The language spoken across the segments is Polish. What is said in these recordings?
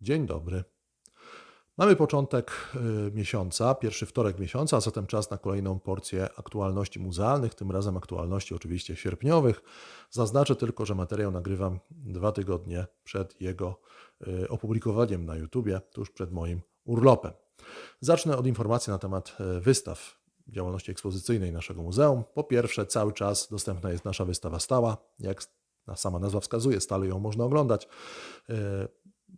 Dzień dobry. Mamy początek y, miesiąca, pierwszy wtorek miesiąca, a zatem czas na kolejną porcję aktualności muzealnych, tym razem aktualności oczywiście sierpniowych. Zaznaczę tylko, że materiał nagrywam dwa tygodnie przed jego y, opublikowaniem na YouTubie, tuż przed moim urlopem. Zacznę od informacji na temat y, wystaw działalności ekspozycyjnej naszego muzeum. Po pierwsze, cały czas dostępna jest nasza wystawa stała. Jak sama nazwa wskazuje, stale ją można oglądać.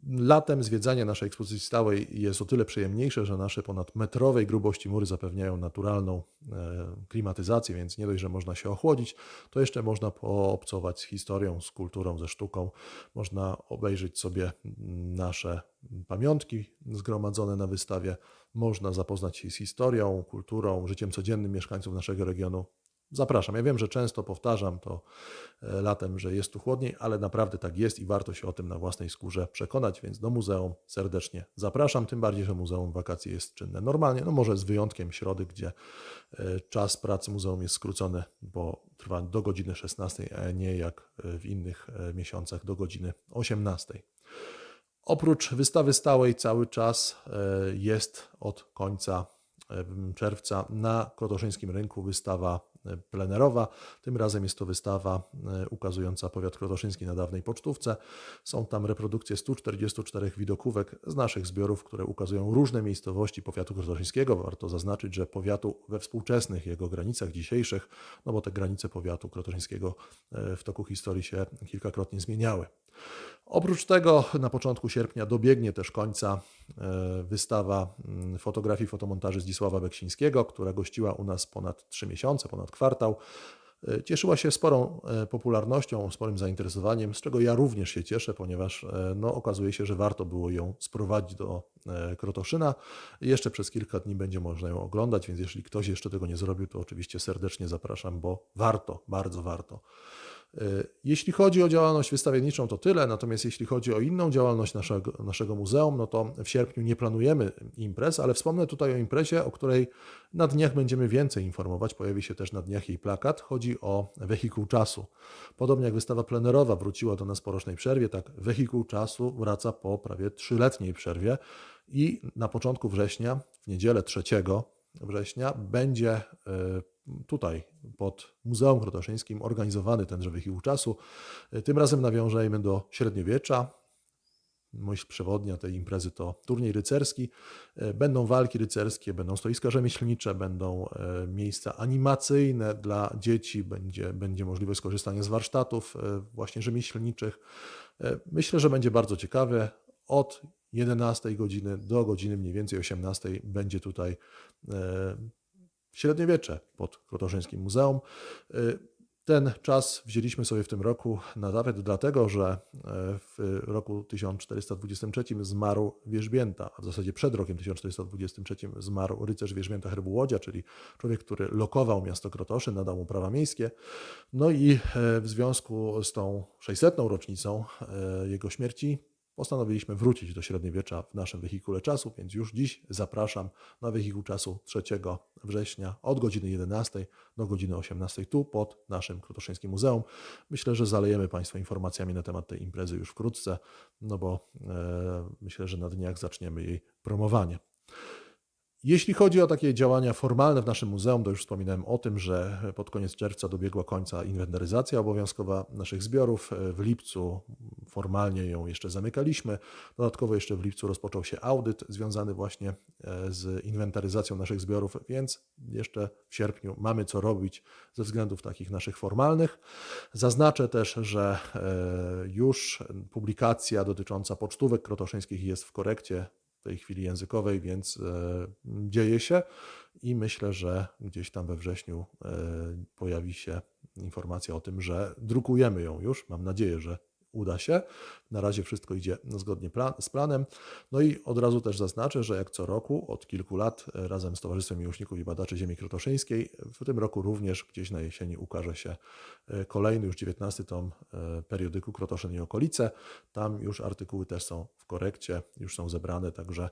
Latem zwiedzanie naszej ekspozycji stałej jest o tyle przyjemniejsze, że nasze ponad metrowej grubości mury zapewniają naturalną e, klimatyzację, więc nie dość, że można się ochłodzić, to jeszcze można poobcować z historią, z kulturą, ze sztuką. Można obejrzeć sobie nasze pamiątki zgromadzone na wystawie, można zapoznać się z historią, kulturą, życiem codziennym mieszkańców naszego regionu. Zapraszam. Ja wiem, że często powtarzam to e, latem, że jest tu chłodniej, ale naprawdę tak jest i warto się o tym na własnej skórze przekonać, więc do muzeum serdecznie zapraszam. Tym bardziej, że muzeum wakacje jest czynne normalnie, no może z wyjątkiem środy, gdzie e, czas pracy muzeum jest skrócony, bo trwa do godziny 16, a nie jak e, w innych miesiącach do godziny 18. Oprócz wystawy stałej cały czas jest od końca czerwca na Krotoszyńskim Rynku wystawa plenerowa. Tym razem jest to wystawa e, ukazująca powiat krotoszyński na dawnej pocztówce. Są tam reprodukcje 144 widokówek z naszych zbiorów, które ukazują różne miejscowości powiatu krotoszyńskiego. Warto zaznaczyć, że powiatu we współczesnych jego granicach dzisiejszych, no bo te granice powiatu krotoszyńskiego e, w toku historii się kilkakrotnie zmieniały. Oprócz tego na początku sierpnia dobiegnie też końca e, wystawa mm, fotografii fotomontaży Zdzisława Beksińskiego, która gościła u nas ponad 3 miesiące, ponad kwartał. E, cieszyła się sporą e, popularnością, sporym zainteresowaniem, z czego ja również się cieszę, ponieważ no, okazuje się, że warto było ją sprowadzić do Krotoszyna. Jeszcze przez kilka dni będzie można ją oglądać, więc jeśli ktoś jeszcze tego nie zrobił, to oczywiście serdecznie zapraszam, bo warto, bardzo warto. E, jeśli chodzi o działalność wystawienniczą, to tyle, natomiast jeśli chodzi o inną działalność naszego, naszego muzeum, no to w sierpniu nie planujemy imprez, ale wspomnę tutaj o imprezie, o której na dniach będziemy więcej informować. Pojawi się też na dniach jej plakat. Chodzi o wehikuł czasu. Podobnie jak wystawa plenerowa wróciła do nas po rocznej przerwie, tak wehikuł czasu wraca po prawie trzyletniej przerwie i na początku września, w niedzielę 3 września, będzie e, tutaj pod Muzeum Krotoszyńskim organizowany tenże wehikuł czasu. Tym razem nawiążemy do średniowiecza. Myśl przewodnia tej imprezy to turniej rycerski. Będą walki rycerskie, będą stoiska rzemieślnicze, będą e, miejsca animacyjne dla dzieci, będzie, będzie możliwość skorzystania z warsztatów e, właśnie rzemieślniczych. E, myślę, że będzie bardzo ciekawe. Od 11 godziny do godziny mniej więcej 18 będzie tutaj średniowiecze pod Krotoszyńskim Muzeum. Y, ten czas wzięliśmy sobie w tym roku nawet dlatego, że e, w roku 1423 zmarł Wierzbięta, a w zasadzie przed rokiem 1423 zmarł rycerz Wierzbięta Herbułodzia, czyli człowiek, który lokował miasto Krotoszy, nadał mu prawa miejskie. No i e, w związku z tą 600. rocznicą e, jego śmierci postanowiliśmy wrócić do średniowiecza w naszym wehikule czasu, więc już dziś zapraszam na wehikuł czasu 3 września od godziny 11 do godziny 18 tu pod naszym Krotoszyńskim Muzeum. Myślę, że zalejemy Państwa informacjami na temat tej imprezy już wkrótce, no bo e, myślę, że na dniach zaczniemy jej promowanie. Jeśli chodzi o takie działania formalne w naszym muzeum, to już wspominałem o tym, że pod koniec czerwca dobiegła końca inwentaryzacja obowiązkowa naszych zbiorów. W lipcu formalnie ją jeszcze zamykaliśmy. Dodatkowo jeszcze w lipcu rozpoczął się audyt związany właśnie e, z inwentaryzacją naszych zbiorów, więc jeszcze w sierpniu mamy co robić ze względów takich naszych formalnych. Zaznaczę też, że e, już publikacja dotycząca pocztówek krotoszyńskich jest w korekcie tej chwili językowej, więc e, dzieje się i myślę, że gdzieś tam we wrześniu e, pojawi się informacja o tym, że drukujemy ją już. Mam nadzieję, że uda się. Na razie wszystko idzie zgodnie plan, z planem. No i od razu też zaznaczę, że jak co roku, od kilku lat, e, razem z Towarzystwem Miłośników i Badaczy Ziemi Krotoszyńskiej, w tym roku również gdzieś na jesieni ukaże się e, kolejny, już 19 tom e, periodyku Krotoszyn i okolice. Tam już artykuły też są w korekcie, już są zebrane, także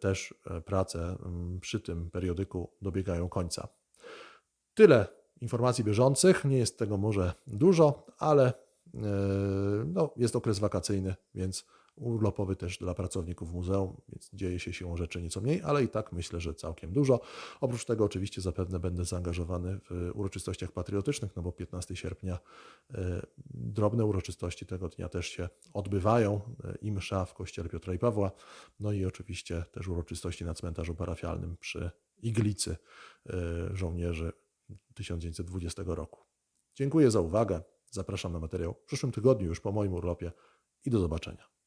też prace przy tym periodyku dobiegają końca. Tyle informacji bieżących. Nie jest tego może dużo, ale no, jest okres wakacyjny, więc urlopowy też dla pracowników muzeum, więc dzieje się siłą rzeczy nieco mniej, ale i tak myślę, że całkiem dużo. Oprócz tego oczywiście zapewne będę zaangażowany w uroczystościach patriotycznych, no bo 15 sierpnia e, drobne uroczystości tego dnia też się odbywają e, i msza w kościele Piotra i Pawła, no i oczywiście też uroczystości na cmentarzu parafialnym przy Iglicy e, żołnierzy 1920 roku. Dziękuję za uwagę. Zapraszam na materiał w przyszłym tygodniu, już po moim urlopie i do zobaczenia.